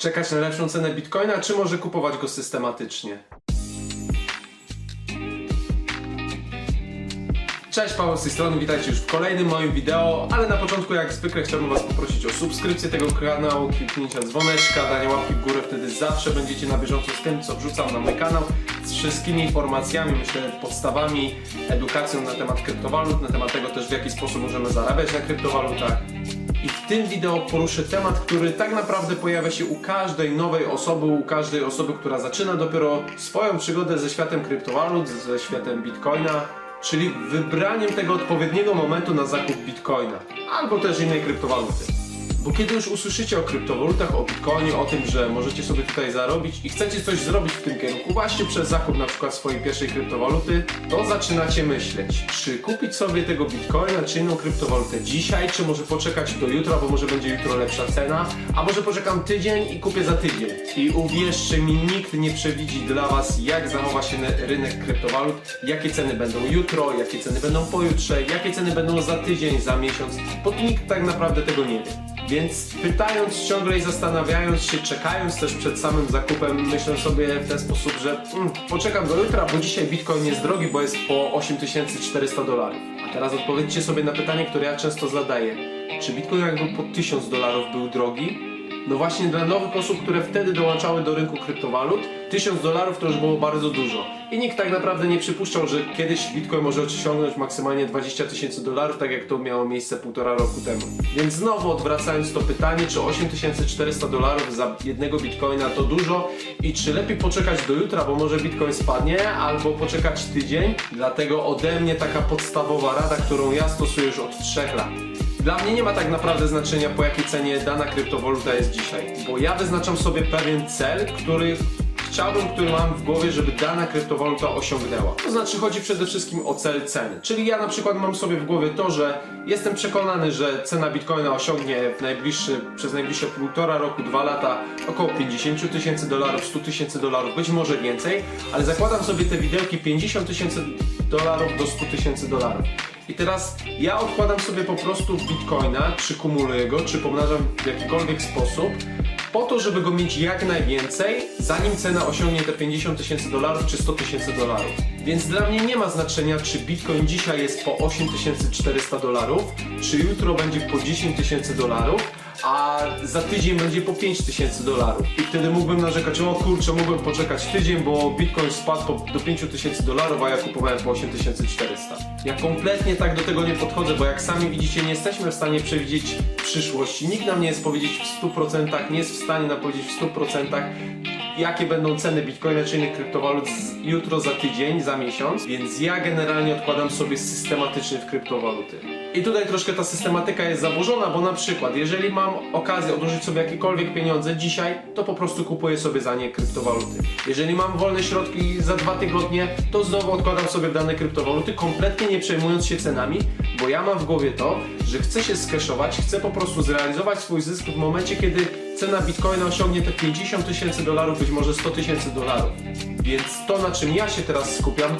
Czekać na lepszą cenę bitcoina, czy może kupować go systematycznie? Cześć, Paweł z tej strony, witajcie już w kolejnym moim wideo, ale na początku jak zwykle chciałbym Was poprosić o subskrypcję tego kanału, kliknięcia dzwoneczka, danie łapki w górę, wtedy zawsze będziecie na bieżąco z tym, co wrzucam na mój kanał, z wszystkimi informacjami, myślę, podstawami, edukacją na temat kryptowalut, na temat tego też w jaki sposób możemy zarabiać na kryptowalutach. I w tym wideo poruszę temat, który tak naprawdę pojawia się u każdej nowej osoby, u każdej osoby, która zaczyna dopiero swoją przygodę ze światem kryptowalut, ze światem bitcoina, czyli wybraniem tego odpowiedniego momentu na zakup bitcoina albo też innej kryptowaluty. Bo kiedy już usłyszycie o kryptowalutach, o bitcoinie, o tym, że możecie sobie tutaj zarobić i chcecie coś zrobić w tym kierunku właśnie przez zakup na przykład swojej pierwszej kryptowaluty, to zaczynacie myśleć, czy kupić sobie tego bitcoina, czy inną kryptowalutę dzisiaj, czy może poczekać do jutra, bo może będzie jutro lepsza cena, a może poczekam tydzień i kupię za tydzień. I uwierzcie mi, nikt nie przewidzi dla Was, jak zachowa się ne- rynek kryptowalut, jakie ceny będą jutro, jakie ceny będą pojutrze, jakie ceny będą za tydzień, za miesiąc, bo nikt tak naprawdę tego nie wie. Więc pytając ciągle i zastanawiając się, czekając też przed samym zakupem, myślę sobie w ten sposób, że mm, poczekam do jutra, bo dzisiaj bitcoin jest drogi, bo jest po 8400 dolarów. A teraz odpowiedzcie sobie na pytanie, które ja często zadaję. Czy bitcoin jak był po 1000 dolarów był drogi? No właśnie dla nowych osób, które wtedy dołączały do rynku kryptowalut, 1000 dolarów to już było bardzo dużo. I nikt tak naprawdę nie przypuszczał, że kiedyś Bitcoin może osiągnąć maksymalnie 20 tysięcy dolarów, tak jak to miało miejsce półtora roku temu. Więc znowu odwracając to pytanie, czy 8400 dolarów za jednego Bitcoina to dużo i czy lepiej poczekać do jutra, bo może Bitcoin spadnie, albo poczekać tydzień. Dlatego ode mnie taka podstawowa rada, którą ja stosuję już od 3 lat. Dla mnie nie ma tak naprawdę znaczenia po jakiej cenie dana kryptowaluta jest dzisiaj, bo ja wyznaczam sobie pewien cel, który chciałbym, który mam w głowie, żeby dana kryptowaluta osiągnęła. To znaczy chodzi przede wszystkim o cel ceny. Czyli ja na przykład mam sobie w głowie to, że jestem przekonany, że cena bitcoina osiągnie w najbliższy, przez najbliższe półtora roku, dwa lata około 50 tysięcy dolarów, 100 tysięcy dolarów, być może więcej, ale zakładam sobie te widełki 50 tysięcy dolarów do 100 tysięcy dolarów. I teraz ja odkładam sobie po prostu bitcoina, czy kumuluję go, czy pomnażam w jakikolwiek sposób, po to, żeby go mieć jak najwięcej, zanim cena osiągnie te 50 tysięcy dolarów czy 100 tysięcy dolarów. Więc dla mnie nie ma znaczenia, czy bitcoin dzisiaj jest po 8400 dolarów, czy jutro będzie po 10 tysięcy dolarów, a za tydzień będzie po 5 tysięcy dolarów. I wtedy mógłbym narzekać, o kurczę, mógłbym poczekać tydzień, bo bitcoin spadł do 5 tysięcy dolarów, a ja kupowałem po 8400. Ja kompletnie tak do tego nie podchodzę, bo jak sami widzicie, nie jesteśmy w stanie przewidzieć przyszłości. Nikt nam nie jest powiedzieć w 100%, nie jest w stanie nam powiedzieć w 100%, jakie będą ceny bitcoina czy innych kryptowalut jutro, za tydzień, za miesiąc, więc ja generalnie odkładam sobie systematycznie w kryptowaluty. I tutaj troszkę ta systematyka jest zaburzona, bo na przykład, jeżeli mam okazję odłożyć sobie jakiekolwiek pieniądze dzisiaj, to po prostu kupuję sobie za nie kryptowaluty. Jeżeli mam wolne środki za dwa tygodnie, to znowu odkładam sobie w dane kryptowaluty, kompletnie nie przejmując się cenami, bo ja mam w głowie to, że chcę się skeszować, chcę po prostu zrealizować swój zysk w momencie, kiedy cena bitcoina osiągnie te 50 tysięcy dolarów, być może 100 tysięcy dolarów. Więc to, na czym ja się teraz skupiam,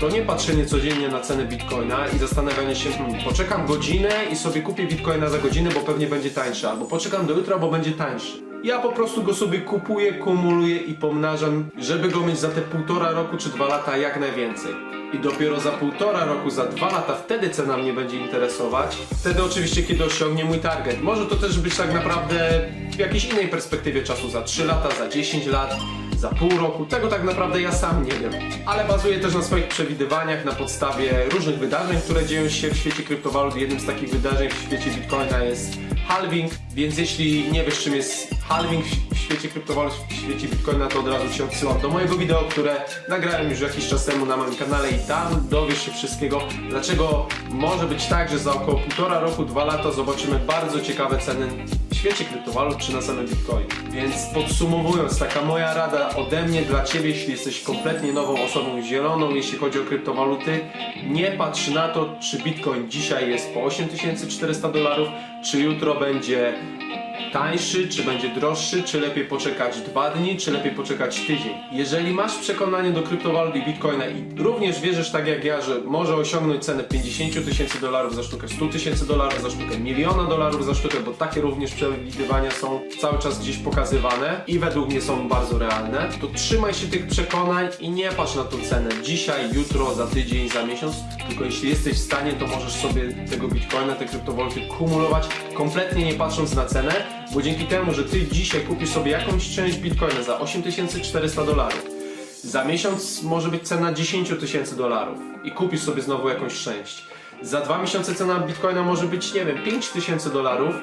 to nie patrzenie codziennie na cenę bitcoina i zastanawianie się, hmm, poczekam godzinę i sobie kupię bitcoina za godzinę, bo pewnie będzie tańszy, albo poczekam do jutra, bo będzie tańszy. Ja po prostu go sobie kupuję, kumuluję i pomnażam, żeby go mieć za te półtora roku czy dwa lata jak najwięcej. I dopiero za półtora roku, za dwa lata wtedy cena mnie będzie interesować. Wtedy oczywiście, kiedy osiągnie mój target. Może to też być tak naprawdę w jakiejś innej perspektywie czasu, za 3 lata, za 10 lat za pół roku, tego tak naprawdę ja sam nie wiem. Ale bazuję też na swoich przewidywaniach na podstawie różnych wydarzeń, które dzieją się w świecie kryptowalut. Jednym z takich wydarzeń w świecie Bitcoina jest halving, więc jeśli nie wiesz czym jest halving w świecie kryptowalut, w świecie Bitcoina, to od razu Cię odsyłam do mojego wideo, które nagrałem już jakiś czas temu na moim kanale i tam dowiesz się wszystkiego, dlaczego może być tak, że za około półtora roku, dwa lata zobaczymy bardzo ciekawe ceny świecie kryptowalut czy na samym Bitcoin. Więc podsumowując, taka moja rada ode mnie dla Ciebie, jeśli jesteś kompletnie nową osobą zieloną, jeśli chodzi o kryptowaluty, nie patrz na to, czy Bitcoin dzisiaj jest po 8400 dolarów, czy jutro będzie tańszy, czy będzie droższy, czy lepiej poczekać dwa dni, czy lepiej poczekać tydzień. Jeżeli masz przekonanie do kryptowalut i bitcoina i również wierzysz tak jak ja, że może osiągnąć cenę 50 tysięcy dolarów za sztukę, 100 tysięcy dolarów za sztukę, miliona dolarów za sztukę, bo takie również przewidywania są cały czas gdzieś pokazywane i według mnie są bardzo realne, to trzymaj się tych przekonań i nie patrz na tą cenę dzisiaj, jutro, za tydzień, za miesiąc, tylko jeśli jesteś w stanie, to możesz sobie tego bitcoina, te kryptowaluty kumulować, kompletnie nie patrząc na cenę, bo dzięki temu, że ty dzisiaj kupisz sobie jakąś część bitcoina za 8400 dolarów, za miesiąc może być cena 10 tysięcy dolarów i kupisz sobie znowu jakąś część. Za dwa miesiące cena bitcoina może być, nie wiem, 5 tysięcy dolarów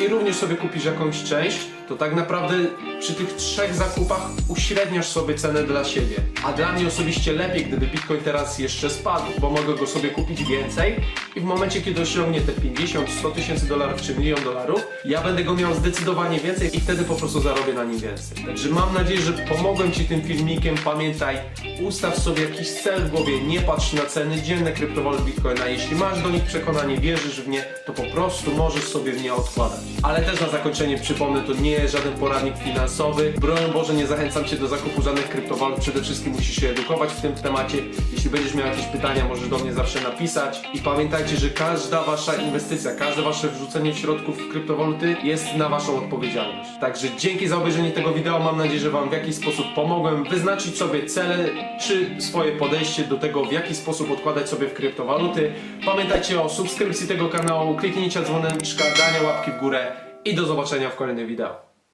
i również sobie kupisz jakąś część, to tak naprawdę przy tych trzech zakupach uśredniasz sobie cenę dla siebie. A dla mnie osobiście lepiej, gdyby bitcoin teraz jeszcze spadł, bo mogę go sobie kupić więcej i w momencie, kiedy osiągnie te 50, 100 tysięcy dolarów czy milion dolarów, ja będę go miał zdecydowanie więcej i wtedy po prostu zarobię na nim więcej. Także mam nadzieję, że pomogłem Ci tym filmikiem. Pamiętaj, ustaw sobie jakiś cel w głowie, nie patrz na ceny dzienne kryptowalut bitcoina. Jeśli masz do nich przekonanie, wierzysz w nie, to po prostu możesz sobie w nie odkładać. Ale też na zakończenie przypomnę, to nie jest żaden poradnik finansowy. Broń Boże, nie zachęcam Cię do zakupu żadnych kryptowalut. Przede wszystkim musisz się edukować w tym temacie. Jeśli będziesz miał jakieś pytania, możesz do mnie zawsze napisać. I pamiętajcie, że każda Wasza inwestycja, każde Wasze wrzucenie środków w kryptowaluty jest na Waszą odpowiedzialność. Także dzięki za obejrzenie tego wideo. Mam nadzieję, że Wam w jakiś sposób pomogłem wyznaczyć sobie cele, czy swoje podejście do tego, w jaki sposób odkładać sobie w kryptowaluty. Pamiętajcie o subskrypcji tego kanału, kliknijcie dzwoneczka, dania łapki w górę i do zobaczenia w kolejnym wideo.